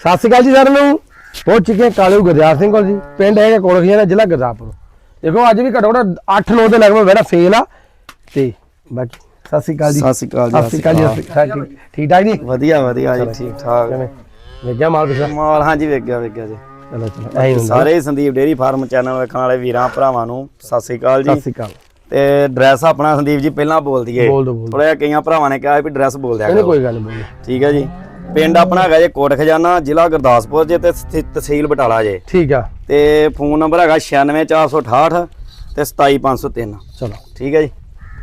ਸਤਿ ਸ਼੍ਰੀ ਅਕਾਲ ਜੀ ਸਾਰਿਆਂ ਨੂੰ। ਪਹੁੰਚ ਚੁੱਕੇ ਹਾਂ ਕਾਲੂ ਗੁਰਜਾਰ ਸਿੰਘ ਕੋਲ ਜੀ। ਪਿੰਡ ਹੈਗਾ ਕੋਲਖੀਆਂ ਜ਼ਿਲ੍ਹਾ ਗੁਰਦਾਸਪੁਰ। ਦੇਖੋ ਅੱਜ ਵੀ ਘੱਟੋ ਘੱਟ 8-9 ਦੇ ਲਗਭਗ ਮੇਰਾ ਫੇਲ ਆ। ਤੇ ਬਾਕੀ ਸਤਿ ਸ਼੍ਰੀ ਅਕਾਲ ਜੀ। ਸਤਿ ਸ਼੍ਰੀ ਅਕਾਲ ਜੀ, ਸਤਿ ਸ਼੍ਰੀ ਅਕਾਲ ਜੀ ਸਤਿ ਸ਼੍ਰੀ। ਠੀਕ ਠਾਕ ਜੀ? ਵਧੀਆ ਵਧੀਆ ਜੀ ਠੀਕ ਠਾਕ। ਵੇਖਿਆ ਮਾਲ ਪਿਛਲਾ? ਮਾਲ ਹਾਂਜੀ ਵੇਖ ਗਿਆ ਵੇਖ ਗਿਆ ਜੀ। ਚਲੋ ਚਲੋ ਸਾਰੇ ਸੰਦੀਪ ਡੇਰੀ ਫਾਰਮ ਚੈਨਲ ਵੇਖਣ ਵਾਲੇ ਵੀਰਾਂ ਭਰਾਵਾਂ ਨੂੰ ਸਤਿ ਸ਼੍ਰੀ ਅਕਾਲ ਸਤਿ ਜੀ ਸ਼੍ਰੀ ਅਕਾਲ। ਤੇ ਐਡਰੈਸ ਆਪਣਾ ਸੰਦੀਪ ਜੀ ਪਹਿਲਾਂ ਬੋਲ ਦਈਏ। ਥੋੜਾ ਕਈਆਂ ਭਰਾਵਾਂ ਨੇ ਕਿਹਾ ਵੀ ਐਡਰੈਸ ਬੋਲ ਦਿਆ ਕਰੋ। ਕੋਈ ਗੱਲ ਨਹੀਂ ਠੀਕ ਹੈ ਜੀ। ਪਿੰਡ ਆਪਣਾ ਹੈਗਾ ਜੇ ਕੋਟ ਖਜ਼ਾਨਾ ਜ਼ਿਲ੍ਹਾ ਗੁਰਦਾਸਪੁਰ ਜੇ ਤੇ ਸਥਿ- ਤਹਿਸੀਲ ਬਟਾਲਾ ਜੇ। ਠੀਕ ਆ। ਤੇ ਫੋਨ ਨੰਬਰ ਹੈਗਾ 96468 ਤੇ 27503 ਚਲੋ। ਠੀਕ ਹੈ ਜੀ?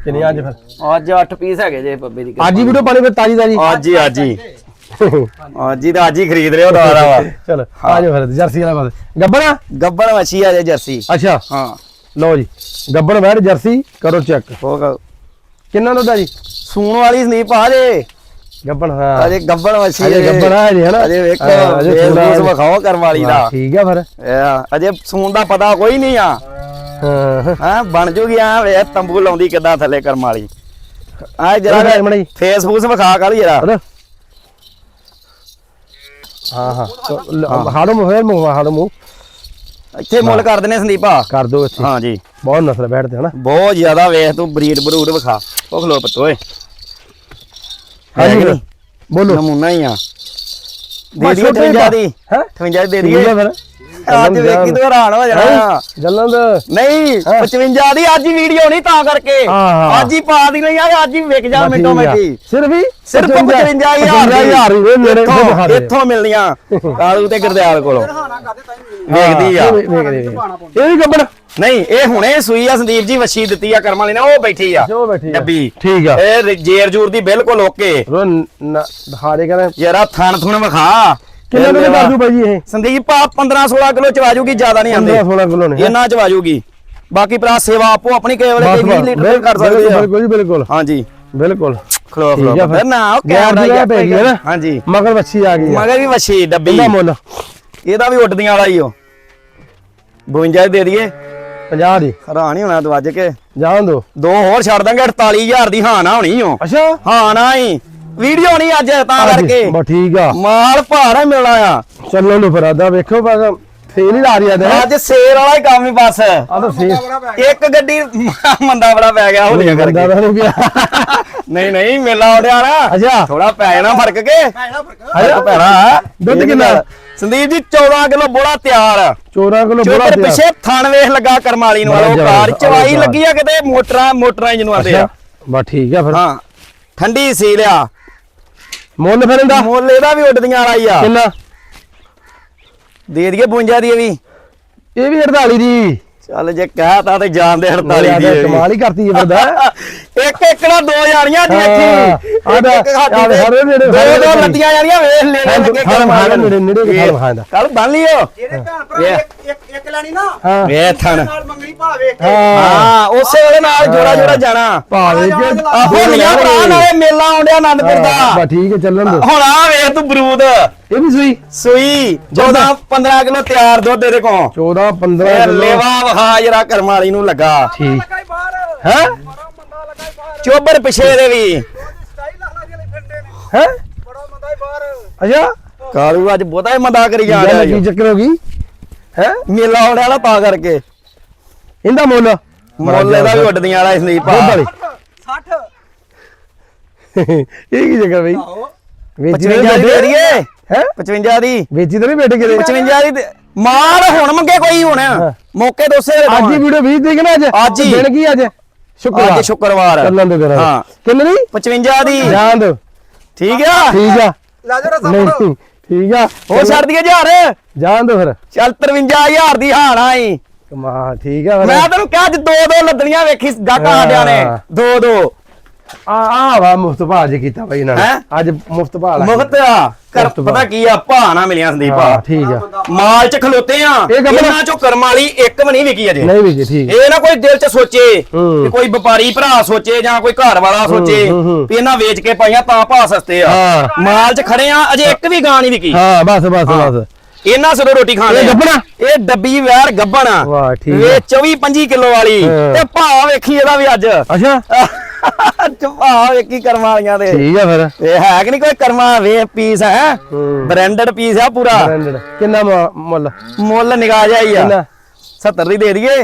ਕਿੰਨੀ ਅੱਜ ਫਿਰ? ਅੱਜ 8 ਪੀਸ ਹੈਗੇ ਜੇ ਬੱਬੇ ਦੀ ਅੱਜ ਹੀ ਵੀਡੀਓ ਪਾਣੀ ਫਿਰ ਤਾਜੀ ਤਾਜੀ। ਅੱਜ ਹੀ ਅੱਜ ਹੀ। ਅੱਜ ਹੀ ਤਾਂ ਅੱਜ ਹੀ ਖਰੀਦ ਰਹੇ ਹੋ ਦੁਬਾਰਾ ਵਾ ਚਲੋ ਆ ਜਾਓ ਫਿਰ ਜਰਸੀ ਵਾਲਾ ਬਾਦ। ਗੱਬਣਾ ਗੱਬੜ ਮੱਛੀ ਆ ਜੇ ਜਰਸੀ। ਅੱਛਾ। ਹਾਂ। ਲਓ ਜੀ ਗੱਬਣ ਬੈਠ ਜਰਸੀ ਕਰੋ ਚੈੱਕ। ਹੋ ਕਿੰਨਾ ਦੁੱਧ ਆ ਜੀ? ਸੂਣ ਵਾਲੀ ਸੰਦੀਪ ਆ ਜੇ। ਗੱਬਣ ਹਾਂ ਅਜੇ ਗੱਬੜ ਮੱਛੀ ਅਜੇ ਗੱਬਣ ਆ ਜੀ ਹਨਾ? ਅਜੇ ਵੇਖੋ ਹਾਂ, ਅਜੇ ਫੇਸ ਥੋੜ੍ਹਾ ਫੂਸ ਅਜੇ- ਵਿਖਾਓ ਕਰਮ ਵਾਲੀ ਦਾ। ਠੀਕ ਆ ਫਿਰ। ਅਜੇ ਸੂਣ ਦਾ ਪਤਾ ਕੋਈ ਨਹੀਂ ਆ। ਹਾਂ। ਬਣ ਜੂਗੀ ਆ ਵੇ ਤੰਬੂ ਲਾਉਂਦੀ ਕਿੱਦਾਂ ਥੱਲੇ ਕਰਮ ਵਾਲੀ। ਆ ਜਰਾ ਜਰਾ ਮਣੀ ਫੇਸ ਫੂਸ ਵਿਖਾ ਕਰ ਜਰਾ। ਹਾਂ ਹਾਂ। ਹਾੜੋ ਫੇਰ ਮੂੰਹ ਹਾੜੋ ਮੂੰਹ। ਇੱਥੇ ਮੁੱਲ ਕਰ ਦਿੰਨੇ ਸੰਦੀਪਾ। ਕਰ ਦੋ ਇੱਥੇ। ਹਾਂ ਜੀ। ਬਹੁਤ ਨਸਲ ਬੈਠਦੇ ਹਨਾ? ਬਹੁਤ ਜ਼ਿਆਦਾ ਵੇਖ ਤੂੰ ਬਰੀਡ ਬਰੂਡ ਵਿਖਾ। ਉਹ ਖਲੋ ਪਤੋਏ ਹਾਂਜੀ। ਹੈ ਫਿਰ, ਬੋਲੋ। ਨਮੂਨਾ ਹੀ ਆ। ਦੇ ਬਸ ਦਈਏ ਛੋਟੇ 58 ਦੀ। ਹੈ? 58 ਦੇ ਠੀਕ ਦਈਏ ਆ ਫਿਰ? ਅੱਜ ਵੇਖੀ ਤੂੰ ਹੈਰਾਨ ਹੋ ਜਾਣਾ। ਜਲੰਦ ਨਹੀਂ 55 ਦੀ ਅੱਜ ਹੀ ਵੀਡੀਓ ਨਹੀਂ ਤਾਂ ਕਰਕੇ। ਅੱਜ ਹੀ ਪਾ ਦੀ ਨਹੀਂ ਯਾਰ ਅੱਜ ਹੀ ਵਿਕ ਜਾ ਮਿੰਟੋ ਮਿੰਟੀ ਸਿਰਫ ਹੀ ਸਿਰਫ 55000 55000 ਹੀ ਵੇ ਮੇਰੇ ਕੋਲ ਦਿਖਾ ਇੱਥੋਂ ਮਿਲਦੀਆਂ ਕਾਲੂ ਤੇ ਗੁਰਦਿਆਲ ਕੋਲੋਂ। ਵੇਖਦੀ ਆ। ਇਹ ਵੀ ਨਹੀਂ ਇਹ ਹੁਣੇ ਸੂਈ ਆ ਸੰਦੀਪ ਜੀ ਵਛੀ ਦਿੱਤੀ ਆ ਕਰਮ ਵਾਲੀ ਨੇ ਉਹ ਬੈਠੀ ਆ। ਜੋ ਬੈਠੀ ਆ। ਡੱਬੀ। ਠੀਕ ਆ। ਇਹ ਜੇਰ ਜੂਰ ਦੀ ਬਿਲਕੁਲ ਓਕੇ। ਰੋ ਦਿਖਾ ਦੇ ਕਹਿੰਦੇ ਯਾਰਾ ਥਣ ਥੁਣ ਵਿਖਾ। ਕਿੰਨੇ ਕਿਲੋ ਕਰ ਦੂ ਭਾਈ ਇਹ? ਸੰਦੀਪ ਆ 15 16 ਕਿਲੋ ਚਵਾ ਜੂਗੀ ਜ਼ਿਆਦਾ ਨਹੀਂ 15 ਆਂਦੇ 16 ਕਿਲੋ ਨੇ। ਇਹਨਾਂ ਚਵਾ ਜੂਗੀ। ਬਾਕੀ ਭਰਾ ਸੇਵਾ ਆਪੋ ਆਪਣੀ ਕੇਵਲ ਬਸ 20 ਲੀਟਰ ਕਰ ਸਕਦੇ ਆ। ਬਿਲਕੁਲ ਜੀ ਬਿਲਕੁਲ। ਹਾਂਜੀ। ਬਿਲਕੁਲ। ਖਲੋ ਖਲੋ ਫਿਰ। ਨਾ ਉਹ ਕੈਮਰਾ ਪੈ ਹੈ ਨਾ? ਹਾਂਜੀ। ਮਗਰ ਵੱਛੀ ਆ ਗਈ ਮਗਰ ਵੀ ਵਛੀ ਡੱਬੀ। ਇਹਦਾ ਮੁੱਲ। ਇਹਦਾ ਵੀ ਉੱਡਦੀਆਂ ਵਾਲਾ ਹੀ ਉਹ 52 ਦੇ ਦਈਏ। 50 ਦੀ। ਹੈਰਾਨ ਹੀ ਹੋਣਾ ਤੂੰ ਅੱਜ ਕੇ। ਜਾਣ ਦੋ। ਦੋ ਹੋਰ ਛੱਡ ਦਾਂਗੇ 48000 ਦੀ ਹਾਂ ਨਾ ਹੋਣੀ ਓ। ਅੱਛਾ। ਹਾਂ ਨਾ ਹੀ। ਵੀਡੀਓ ਨਹੀਂ ਅੱਜ ਤਾਂ ਕਰਕੇ। ਬਸ ਠੀਕ ਆ। ਮਾਲ ਭਾਰਾ ਮਿਲਣਾ ਆ। ਚੱਲੋ ਨੂੰ ਫਿਰ ਆਦਾ ਵੇਖੋ ਬਸ ਫੇਲ ਹੀ ਲਾ ਰਹੀ ਆ ਦੇ ਅੱਜ ਸੇਰ ਵਾਲਾ ਹੀ ਕੰਮ ਹੀ ਬਸ। ਆ ਤਾਂ ਫੇਲ ਇੱਕ ਗੱਡੀ ਮੰਦਾ ਬੜਾ ਪੈ ਗਿਆ ਬੰਦਾ ਕਰਕੇ। ਗਿਆ। ਨਹੀਂ ਨਹੀਂ ਮੇਲਾ ਆਉੜਿਆ ਨਾ। ਅੱਛਾ। ਥੋੜਾ ਪੈ ਜਾਣਾ ਫ਼ਰਕ ਕੇ। ਫ਼ਰਕ। ਪੈਣਾ। ਦੁੱਧ ਕਿੰਨਾ? ਸੰਦੀਪ ਜੀ 14 ਕਿਲੋ ਬੋਲਾ ਤਿਆਰ। ਚੋਰਾਂ ਕੋਲੋਂ ਬੜਾ ਪਿਆ ਪਿੱਛੇ ਥਣ ਵੇਖ ਲੱਗਾ ਕਰਮਾਲੀ ਨੂੰ। ਵਾਲੋ ਬੜਾ ਕਾਰ ਜ਼ਬਰਦਸਤ, ਚਵਾਈ ਬੜਾ ਲੱਗੀ ਆ ਕਿਤੇ ਮੋਟਰਾਂ ਮੋਟਰਾਂ ਜਿਹਨੂੰ ਆਂਦੇ ਆ। ਬਸ ਠੀਕ ਆ ਫਿਰ। ਹਾਂ। ਠੰਡੀ ਸੀ ਲਿਆ ਮੁੱਲ ਫਿਰ ਇਹਦਾ? ਮੁੱਲ ਇਹਦਾ ਵੀ ਉੱਡਦੀਆਂ ਵਾਲਾ ਹੀ ਆ। ਕਿੰਨਾ? ਦੇ ਦਈਏ 52 ਦੀ ਇਹ ਵੀ। ਇਹ ਵੀ 48 ਦੀ। ਚੱਲ ਜੇ ਕਹਤਾ ਤੇ ਜਾਣ ਦੇ 48 ਦੀ ਇਹ। ਕਮਾਲ ਹੀ ਕਰਤੀ ਹੈ ਬੰਦਾ ਇੱਕ ਇੱਕ ਨਾ ਦੋ ਜਾਣੀਆਂ ਦੀ ਹਾਂ, ਵੇਖੀ ਆਹ ਹਰੇ ਨੇੜੇ- ਦੋ ਦੋ। ਲੱਤੀਆਂ ਜਾਣੀਆਂ ਵੇਖ ਲੈਣੇ ਲੱਗੇ ਹਾਂ, ਹਾਂ, ਨੇੜੇ- ਨੇੜੇ ਕੇ ਖਾਲ ਖਾਂਦਾ। ਕੱਲ ਬੰਨ ਲਿਓ। ਜਿਹੜੇ ਭੈਣ ਭਰਾ ਇਹ- ਇੱਕ ਇੱਕ ਲੈਣੀ ਨਾ ਵੇ ਥਣ ਨਾਲ ਮੰਗਣੀ ਭਾਵੇ ਹਾਂ। ਉਸੇ ਵੇਲੇ ਨਾਲ ਜੋੜਾ ਜੋੜਾ ਜਾਣਾ। ਭਾਵੇਂ ਕਿ ਆਹੋ ਲਿਆ ਭਰਾ ਨਾਲੇ ਮੇਲਾ ਆਉਂਦਿਆ ਆਨੰਦਪੁਰ ਦਾ। ਠੀਕ ਹੈ ਚੱਲਣ ਦੋ ਹੁਣ ਆ ਵੇਖ ਤੂੰ ਬਰੂਦ। ਇਹ ਵੀ ਸੂਈ? ਸੂਈ। 14 15 ਕਿਲੋ ਤਿਆਰ ਦੁੱਧ ਇਹਦੇ ਕੋਲ। 14 15 ਇਹ ਕਿਲੋ। ਲੇਵਾ ਵਹਾ ਜਰਾ ਕਰਮ ਵਾਲੀ ਨੂੰ ਲੱਗਾ। ਠੀਕ। ਹੈ? ਬੜਾ ਮੰਦਾ ਲਗਾਈ ਬਾਹਰ ਚੋਬਰ ਪਿਛੇ ਦੇ ਵੀ। 27 ਲੱਖ ਲੱਗੇ ਫਿਰਦੇ ਨੇ ਹੈ? ਬੜਾ ਮੰਦਾ ਹੀ ਬਾਹਰ ਅੱਛਾ? ਕਾਲੂ ਅੱਜ ਬਹੁਤਾ ਹੀ ਮੰਦਾ ਕਰੀ ਜਾ ਰਿਹਾ ਕੀ। ਚੱਕਰ ਹੋ ਗਈ? ਹੈ? ਮੇਲਾ ਆਉਣ ਵਾਲਾ ਤਾਂ ਕਰਕੇ। ਇਹਦਾ ਮੁੱਲ? ਮੁੱਲ ਇਹਦਾ ਵੀ ਉੱਡਦੀਆਂ ਵਾਲਾ ਸੰਦੀਪ ਦੁੱਧ ਵਾਲੀ। 60 ਇਹ ਕੀ ਚੱਕਰ ਬਈ? ਵੇਚੀ 55 ਦੀ ਦੇ। ਦਈਏ। ਹੈ? 55 ਦੀ। ਵੇਚੀ ਤਾਂ ਨਹੀਂ ਬੈਠ ਕੇ 55 ਦੀ ਮਾਲ ਹੁਣ ਮੰਗੇ ਕੋਈ ਹੁਣ। ਮੌਕੇ ਦੋਸੇ ਅੱਜ ਹੀ ਵੀਡੀਓ 20 ਤਰੀਕ ਨਾ ਅੱਜ। ਅੱਜ ਹੀ। ਦਿਨ ਕੀ ਅੱਜ? ਸ਼ੁੱਕਰਵਾਰ। ਅੱਜ ਸ਼ੁੱਕਰਵਾਰ। ਚੱਲਣ ਦੇ ਕਰਾਂ ਹਾਂ। ਕਿੰਨੇ ਦੀ? 55 ਦੀ। ਜਾਣ ਦੋ। ਠੀਕ ਆ? ਠੀਕ ਆ। ਲੈ ਜਾ ਰਸਾ ਨਹੀਂ ਠੀਕ ਆ। ਹੋਰ ਛੱਡ ਦਈਏ ਹਜ਼ਾਰ। ਜਾਣ ਦੋ ਫਿਰ। ਚੱਲ 53000 ਦੀ ਹਾਣ ਆਈ। ਕਮਾ ਠੀਕ ਆ ਫਿਰ। ਮੈਂ ਤੈਨੂੰ ਕਿਹਾ ਅੱਜ ਦੋ ਦੋ ਲੱਦਣੀਆਂ ਵੇਖੀ ਗਾਟਾ ਸਾਡਿਆਂ ਨੇ। ਹਾਂ। ਦੋ ਦੋ। ਆ ਆ ਵਾ ਮੁਫਤ ਭਾਅ ਜੀ ਕੀਤਾ ਬਈ ਇਹਨਾਂ ਨੇ? ਅੱਜ ਮੁਫਤ ਭਾਅ ਲਾ ਮੁਫਤ ਆ? ਕਰ ਮੁਫ਼ਤ ਪਤਾ ਕੀ ਆ? ਭਾ ਨਾ ਮਿਲਿਆ ਸੰਦੀਪ ਹਾਂ ਆ ਠੀਕ ਆ। ਮਾਲ ਚ ਖਲੋਤੇ ਆ। ਇਹ ਇਹਨਾਂ ਚੋਂ ਕਰਮ ਵਾਲੀ ਇੱਕ ਵੀ ਨਹੀਂ ਵਿਕੀ ਅਜੇ। ਨਹੀਂ ਵੀ ਜੀ ਠੀਕ। ਇਹ ਨਾ ਕੋਈ ਦਿਲ ਚ ਸੋਚੇ ਹੂੰ। ਕਿ ਕੋਈ ਵਪਾਰੀ ਭਰਾ ਸੋਚੇ ਜਾਂ ਕੋਈ ਘਰ ਵਾਲਾ ਸੋਚੇ ਹੂੰ, ਹੂੰ। ਵੀ ਇਹਨਾਂ ਵੇਚ ਕੇ ਪਾਈਆਂ ਤਾਂ ਭਾ ਸਸਤੇ ਆ। ਹਾਂ। ਮਾਲ ਚ ਖੜੇ ਆ ਅਜੇ ਇੱਕ ਵੀ ਗਾਂ ਨਹੀਂ ਵਿਕੀ। ਹਾਂ ਬਸ ਬਸ ਬਸ। ਇਹਨਾਂ ਸਿਰੋਂ ਰੋਟੀ ਖਾਣ ਇਹ ਗੱਭਣਾ? ਇਹ ਡੱਬੀ ਵੈਰ ਗੱਬਣਾ ਵਾਹ, ਠੀਕ ਆ। ਵੇ 24 25 ਕਿਲੋ ਵਾਲੀ। ਹਾਂ। ਤੇ ਭਾ ਵੇਖੀ ਇਹਦਾ ਵੀ ਅੱਜ। ਅੱਛਾ। ਚੁਪਾ ਵੇਖੀ ਕਰਮਾਂ ਵਾਲੀਆਂ ਦੇ। ਠੀਕ ਆ ਫਿਰ। ਇਹ ਹੈ ਕਿ ਨਹੀਂ ਕੋਈ ਕਰਮਾ? ਵੇ ਪੀਸ ਹੈ? ਬ੍ਰਾਂਡਡ ਪੀਸ ਆ ਪੂਰਾ। ਬ੍ਰਾਂਡਡ ਕਿੰਨਾ ਮੁੱਲ? ਮੁੱਲ ਨਿਗਾਹ ਜਾਈ ਆ। ਕਿੰਨਾ? 70 ਦੀ ਦੇ ਦਈਏ?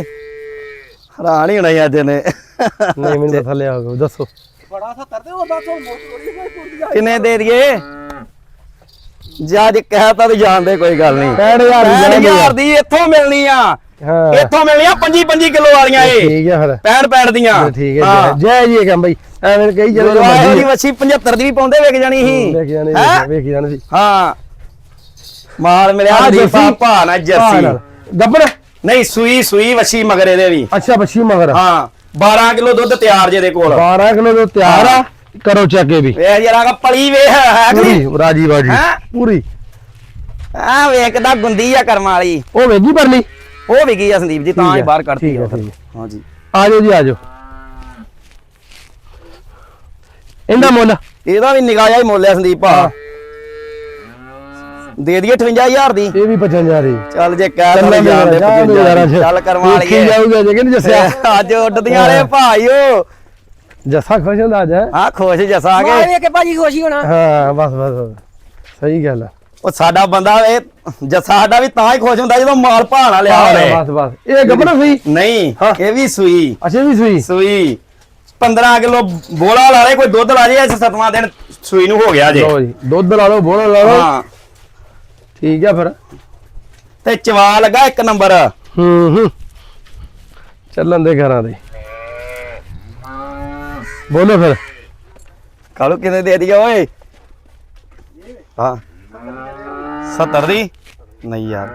ਹੈਰਾਨ ਹੀ ਹੋਣਾ ਅੱਜ ਨੇ ਨਹੀਂ ਮੈਨੂੰ ਤਾਂ ਥੱਲੇ ਆਓ ਦੱਸੋ। ਬੜਾ 70 ਦੇ ਉਹ ਦੱਸ ਕਿੰਨੇ ਦੇ ਦਈਏ? ਜਦ ਕਹਿਤਾ ਤੇ ਜਾਣਦੇ ਕੋਈ ਗੱਲ ਨਹੀਂ। 65000 ਦੀ ਜਾਣੀ ਆ। 65000 ਦੀ ਇੱਥੋਂ ਮਿਲਣੀ ਆ। ਹਾਂ। ਇੱਥੋਂ ਮਿਲਣੀਆਂ 25 25 ਕਿਲੋ ਵਾਲੀਆਂ ਇਹ ਠੀਕ ਆ ਫਿਰ। 65 65 ਦੀਆਂ ਠੀਕ ਹੈ ਹਾਂ। ਜੈ ਜੈ ਜੀ ਇਹ ਕੰਮ ਬਈ। ਐਵੇਂ ਕਹੀ ਗੁਰੂਆ ਮਰਜ਼ੀ ਇਹਦੀ ਵੱਛੀ 75 ਦੀ ਵੀ ਪਾਉਂਦੇ ਵੇਖ ਜਾਣੀ ਸੀ। ਵੇਖ ਜਾਣੇ ਹੈਂ? ਵੇਖ ਜਾਣੇ ਸੀ। ਹਾਂ। ਮਾਲ ਮਿਲਿਆ ਆਹ ਹਾਂ ਜਰਸੀ ਨਾਲ। ਗੱਬਰ? ਨਹੀਂ ਸੂਈ ਸੂਈ ਵੱਛੀ ਮਗਰ ਇਹਦੇ ਵੀ। ਅੱਛਾ ਬੱਛੀ ਮਗਰ। ਹਾਂ। 12 ਕਿਲੋ ਦੁੱਧ ਤਿਆਰ ਜੇ ਦੇ ਕੋਲ। 12 ਕਿਲੋ ਤੋਂ ਤਿਆਰ ਆ। ਕਰੋ ਚੈੱਕ ਇਹ ਵੀ। ਵੇਖ ਜਰਾ ਕਾ ਪਲੀ ਵੇਖ ਹੈ ਕਿ ਨਹੀਂ ਪੂਰੀ ਰਾਜੀ ਬਾਜੀ ਹੈਂ? ਪੂਰੀ। ਆ ਵੇਖਦਾ ਗੁੰਦੀ ਆ ਕਰਮ ਵਾਲੀ। ਉਹ ਵੇਗੀ ਪਰਲੀ? ਉਹ ਵੀ ਗਈ ਆ ਸੰਦੀਪ ਜੀ ਤਾਂ ਹੀ ਬਾਹਰ ਕੱਢਤੀ ਆ ਹਾਂ ਜੀ ਆ। ਜਾਓ ਜੀ। ਆ ਜਾਓ ਇਹਦਾ ਮੁੱਲ? ਇਹਦਾ ਵੀ ਨਿਗਾਹ ਹੀ ਮੁੱਲ ਆ ਸੰਦੀਪ ਭਾ ਦੇ ਦਈਏ 58000 ਦੀ। ਇਹ ਵੀ 55 ਦੀ। ਚੱਲ ਜੇ ਕਹਿ ਤਾ ਜਾਣ ਦੇ ਜਾਣ ਦਿਓ ਯਾਰ ਅੱਜ। ਚੱਲ ਕਰਵਾ ਲਈਏ। ਜਾਊਗਾ ਜੇ ਕਹਿੰਦੇ ਜੱਸਿਆ। ਅੱਜ ਉੱਡਦੀਆਂ ਨੇ ਭਾਈਓ। ਜੱਸਾ ਖੁਸ਼ ਹੁੰਦਾ ਅੱਜ ਹੈਂ? ਆ ਖੁਸ਼ ਜਸਾ ਗਿਆ ਕੇ। ਮਾਰੇ ਕੇ ਭਾਜੀ ਖੁਸ਼ੀ ਹੋਣਾ। ਹਾਂ ਬਸ ਬਸ ਬਸ। ਸਹੀ ਗੱਲ ਆ। ਉਹ ਸਾਡਾ ਬੰਦਾ ਇਹ ਜੱਸਾ ਸਾਡਾ ਵੀ ਤਾਂ ਹੀ ਖੁਸ਼ ਹੁੰਦਾ ਜਦੋਂ ਮਾਲ ਭਾਣਾ ਲਿਆ ਹੋਵੇ। ਬਸ ਬਸ। ਇਹ ਗੱਬਰ ਸਹੀ ਨਹੀਂ। ਇਹ ਵੀ ਸੂਈ। ਅੱਛਾ ਵੀ ਸੂਈ? ਸੂਈ। 15 ਕਿਲੋ ਬੋਲਾ ਲਾ ਲੈ ਕੋਈ ਦੁੱਧ ਲਾ ਜੇ ਇਸ ਸਤਵਾਂ ਦਿਨ ਸੂਈ ਨੂੰ ਹੋ ਗਿਆ ਜੇ। ਲਓ ਜੀ ਦੁੱਧ ਲਾ ਲਓ ਬੋਲਾ ਲਾ ਲਓ। ਹਾਂ। ਠੀਕ ਆ ਫਿਰ। ਤੇ ਚਵਾ ਲੱਗਾ ਇੱਕ ਨੰਬਰ। ਹੂੰ ਹੂੰ। ਚੱਲਣ ਦੇ ਘਰਾਂ ਦੇ। ਬੋਲੋ ਫਿਰ। ਕਾਲੂ ਕਿੰਨੇ ਦੇ ਦਿਆ ਓਏ? ਹਾਂ। 70 ਦੀ? ਨਹੀਂ ਯਾਰ।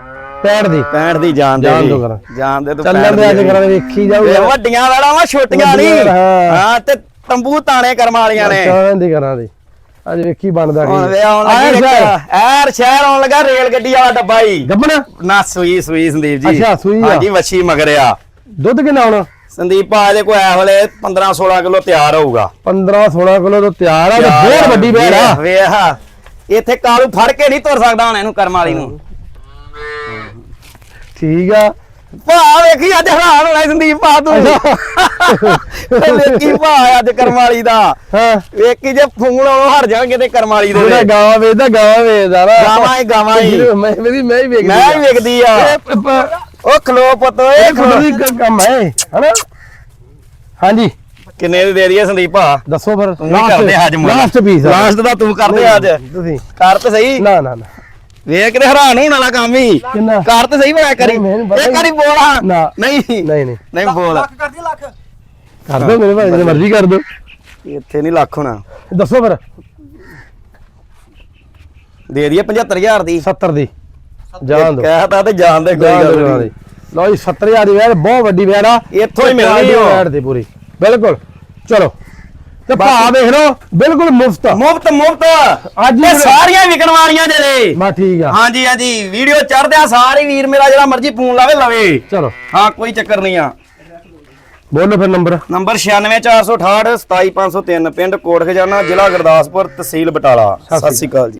ਪੈੜ ਦੀ। 65 ਦੀ ਜਾਣ ਦੇ ਜਾਣ ਕਰਾਂ। ਦੇ ਤੂੰ ਚੱਲਣ ਦੇ ਅੱਜ 65 ਦੇ ਵੇਖੀ ਇਹ ਜਾਊਗਾ ਵੱਡੀਆਂ ਵੜਾ ਵਾ ਛੋਟੀਆਂ ਨਹੀਂ। ਹਾਂ। ਤੇ ਤੰਬੂ ਤਾਣੇ ਕਰਮ ਵਾਲੀਆਂ ਨੇ। ਚੱਲਣ ਦੇ ਘਰਾਂ ਦੇ। ਅੱਜ ਵੇਖੀ ਬਣਦਾ ਹੁਣ ਵੇ ਆਉਣ ਲੱਗੀ ਸ਼ਹਿਰ। ਐਰ ਸ਼ਹਿਰ ਆਉਣ ਲੱਗਾ ਰੇਲ ਗੱਡੀ ਵਾਲਾ ਡੱਬਾ ਹੀ। ਗੱਬਣਾ? ਨਾ ਸੂਈ ਸੂਈ ਸੰਦੀਪ ਜੀ। ਅੱਛਾ, ਸੂਈ ਆ। ਹਾਂਜੀ ਵੱਛੀ ਮਗਰ ਆ। ਦੁੱਧ ਕਿੰਨਾ ਹੁਣ ਸੰਦੀਪ ਆ ਕੋਲ ਐ ਵੇਲੇ 15 16 ਕਿਲੋ ਤਿਆਰ ਹੋਊਗਾ। 15 16 ਕਿਲੋ ਤੋਂ ਤਿਆਰ ਆ ਤੇ ਬਹੁਤ ਵੱਡੀ ਬੈੜ ਆ। ਵੇਖ। ਇੱਥੇ ਕਾਲੂ ਫੜ ਕੇ ਨਹੀਂ ਤੁਰ ਸਕਦਾ ਹੁਣ ਇਹਨੂੰ ਕਰਮ ਵਾਲੀ ਨੂੰ। ਠੀਕ ਆ। ਭਾ ਵੇਖੀ ਅੱਜ ਹੈਰਾਨ ਹੋਣਾ ਸੰਦੀਪ ਭਾ ਤੂੰ। ਵੇਖੀ ਭਾ ਅੱਜ ਕਰਮ ਵਾਲੀ ਦਾ। ਹਾਂ। ਵੇਖੀ ਜੇ ਫੂਲ ਆਉਣੋਂ ਹਟ ਜਾਣਗੇ ਤੇ ਕਰਮ ਵਾਲੀ ਦੇ। ਜਿਹੜਾ ਗਾਵਾਂ ਵੇਚਦਾ ਗਾਵਾਂ ਵੇਚਦਾ ਨਾ। ਗਾਵਾਂ ਹੀ ਗਾਵਾਂ ਹੀ। ਮੈਂ ਮੇਰੀ ਮੈਂ ਹੀ ਵੇਚਦੀ ਮੈਂ ਵੀ ਵੇਖਦੀ ਆ। ਉਹ ਖਲੋ ਪੁੱਤ ਓਏ ਦੀ ਕੰਮ ਹੈ ਹਨਾ? ਹਾਂਜੀ। ਕਿੰਨੇ ਦੀ ਦੇ ਦਈਏ ਸੰਦੀਪ ਭਾ? ਦੱਸੋ ਫਿਰ ਕਰਦੇ ਅੱਜ ਮੁੱਲ। ਲਾਸਟ ਪੀਸ ਲਾਸਟ ਦਾ ਤੂੰ ਕਰਦੇ ਅੱਜ। ਤੁਸੀਂ। ਕਰ ਤੇ ਸਹੀ। ਨਾ ਨਾ ਨਾ। ਵੇਖ ਕੇ ਹੈਰਾਨ ਹੋਣ ਵਾਲਾ ਕੰਮ ਹੀ। ਕਿੰਨਾ? ਕਰ ਤੇ ਸਹੀ ਬਣਾ ਕਰੀ ਨਹੀਂ, ਮੈਨੂੰ ਪਤਾ ਇਹ ਹੀ- ਕਰੀ ਬੋਲ ਹਾਂ। ਨਾ। ਨਹੀਂ। ਨਹੀਂ ਨਹੀਂ। ਨਹੀਂ ਬੋਲ। ਲੱਖ ਕਰ ਦੀ ਲੱਖ। ਕਰ ਦੋ ਮੇਰੇ ਭਾਈ ਜਿੰਨੇ ਮਰਜ਼ੀ ਕਰ ਦੋ। ਇੱਥੇ ਨਹੀਂ ਲੱਖ ਹੋਣਾ। ਦੱਸੋ ਫਿਰ। ਦੇ ਦਈਏ 75000 ਦੀ। 70 ਦੀ। ਜਾਣ ਦੋ। ਕਹਿਤਾ ਤੇ ਜਾਣ ਦੇ ਕੋਈ ਗੱਲ ਨਹੀਂ। ਲਓ ਜੀ 70000 ਦੀ ਵੈੜ ਬਹੁਤ ਵੱਡੀ ਵੈੜ ਆ। ਇੱਥੋਂ ਹੀ ਮਿਲਣੀ ਓ। ਵੈੜ ਦੀ ਪੂਰੀ। ਬਿਲਕੁਲ। ਚਲੋ। ਤੇ ਭਾ ਦੇਖ ਲਓ ਬਿਲਕੁਲ ਮੁਫਤ। ਮੁਫਤ ਮੁਫਤ। ਅੱਜ ਇਹ ਸਾਰੀਆਂ ਵਿਕਣ ਵਾਲੀਆਂ ਜਿਹੜੇ ਬਾ ਠੀਕ ਆ। ਹਾਂਜੀ ਹਾਂਜੀ। ਵੀਡੀਓ ਚੜਦਿਆ ਸਾਰੇ ਵੀਰ ਮੇਰਾ ਜਿਹੜਾ ਮਰਜ਼ੀ ਫੋਨ ਲਾਵੇ ਲਵੇ। ਚਲੋ। ਹਾਂ ਕੋਈ ਚੱਕਰ ਨਹੀਂ ਆ। ਬੋਲੋ ਫਿਰ ਨੰਬਰ। ਨੰਬਰ 96468 27503 ਪਿੰਡ ਕੋਟ ਖਜ਼ਾਨਾ ਜ਼ਿਲ੍ਹਾ ਗੁਰਦਾਸਪੁਰ ਤਹਿਸੀਲ ਬਟਾਲਾ। ਸਤਿ ਸ਼੍ਰੀ ਅਕਾਲ ਜੀ।